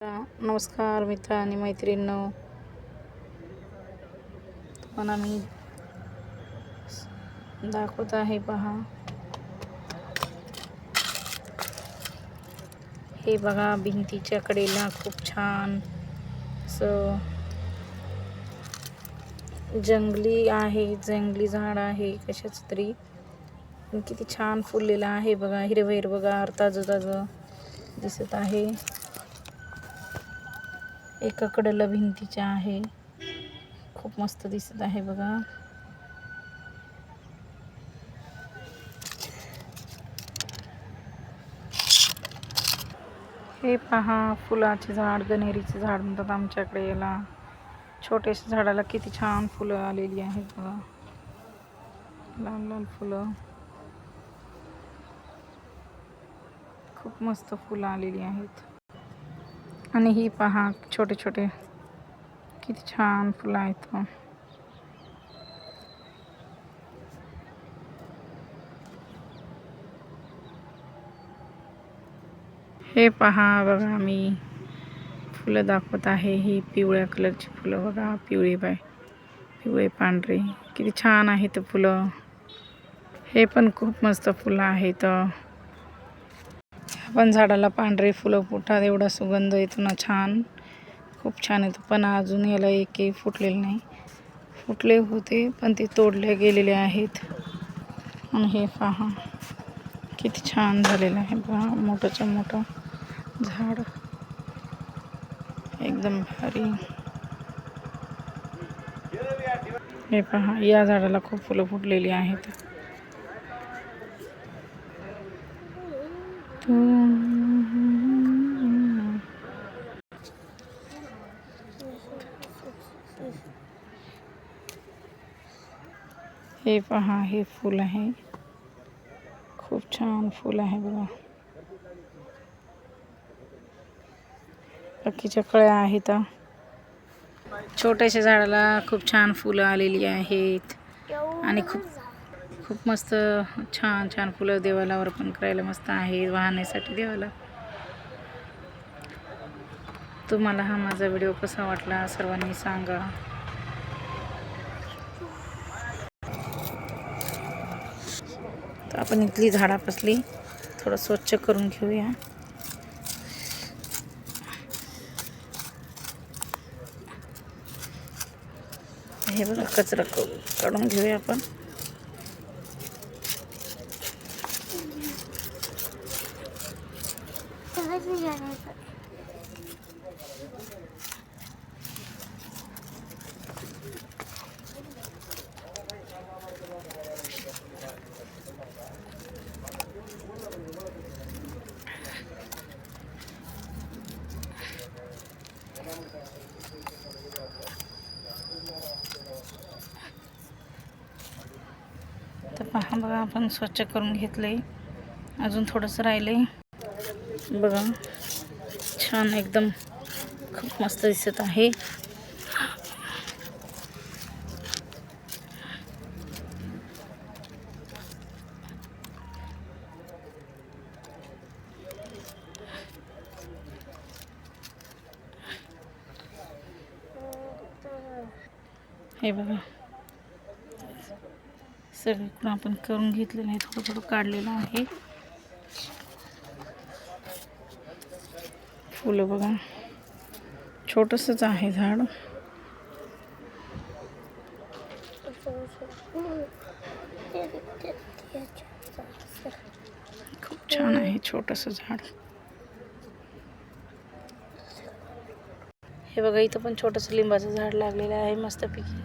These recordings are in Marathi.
नमस्कार मित्र आणि मैत्रिणींनो. तुम्हाला मी दाखवत आहे पहा. हे बघा भिंतीच्या कडेला खूप छान असं जंगली आहे जंगली झाड आहे कशाच तरी. किती छान फुललेलं आहे बघा हिरवं हिरवं ताजं ताजं दिसत आहे. एका कडेला भिंतीच्या आहे. खूप मस्त दिसत आहे बघा. हे पहा फुलाचे झाड गणेरीचे झाड म्हणतात आमच्याकडे याला. छोट्याशा झाडाला किती छान फुलं आलेली आहेत बघा. लाल लाल फुलं. खूप मस्त फुलं आलेली आहेत. आणि ही पहा छोटे छोटे. किती छान फुलं आहेत. हे पहा बघा मी फुलं दाखवत आहे. ही पिवळ्या कलरची फुलं बघा पिवळी बाय पिवळे पांढरे. किती छान आहेत फुलं. हे पण खूप मस्त फुलं आहेत. पण झाडाला पांढरे फुलं फुटतात एवढा सुगंध येतो ना छान. खूप छान येतो. पण अजून याला एकही फुटलेलं नाही. फुटले होते पण ते तोडले गेलेले आहेत. आणि हे पहा किती छान झालेलं आहे पहा मोठंच्या मोठं झाड. एकदम भारी. हे पहा या झाडाला खूप फुलं फुटलेली आहेत. हे पहा हे फूल आहे. खूप छान फूल आहे बघा. बाकीच्या कळ्या आहेत. छोट्याशा झाडाला खूप छान फुलं आलेली आहेत. आणि खूप खूप मस्त छान छान फुलं देवाला अर्पण करायला मस्त आहे वाहण्यासाठी देवाला. तुम्हाला हा माझा व्हिडिओ कसा वाटला सर्वांनी सांगा. तर आपण इथली झाडापासली थोडं स्वच्छ करून घेऊया. हे बघा कचरा काढून घेऊया आपण. तर पहा बघा आपण स्वच्छ करून घेतले अजून थोडंसं राहिले बघा. छान एकदम खूप मस्त दिसत आहे. हे बघा. सगळीकडून आपण करून घेतलेलं आहे थोडं थोडं काढलेलं आहे. फुलं बघा. छोटंसंच आहे झाड. खूप छान आहे छोटंसं झाड. हे बघा इथं पण छोटंसं लिंबाचं झाड लागलेलं आहे मस्तपैकी.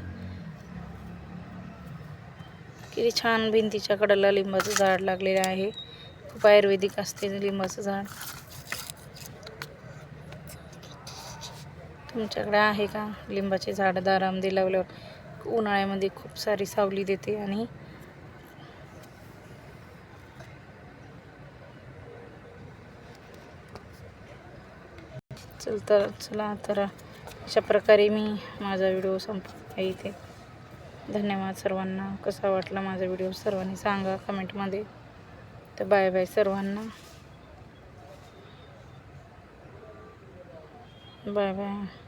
किती छान भिंतीच्या कडेला लिंबाचं झाड लागलेलं आहे. खूप आयुर्वेदिक असते लिंबाचं झाड. तुमच्याकडे आहे का? लिंबाचे झाड दारामध्ये लावल्यावर उन्हाळ्यामध्ये खूप सारी सावली देते आणि चल तर चला तर अशा प्रकारे मी माझा व्हिडिओ संपला इथे. धन्यवाद सर्वांना. कसा वाटला माझा व्हिडिओ? सर्वांनी सांगा कमेंटमध्ये. तर बाय बाय सर्वांना. Bye bye.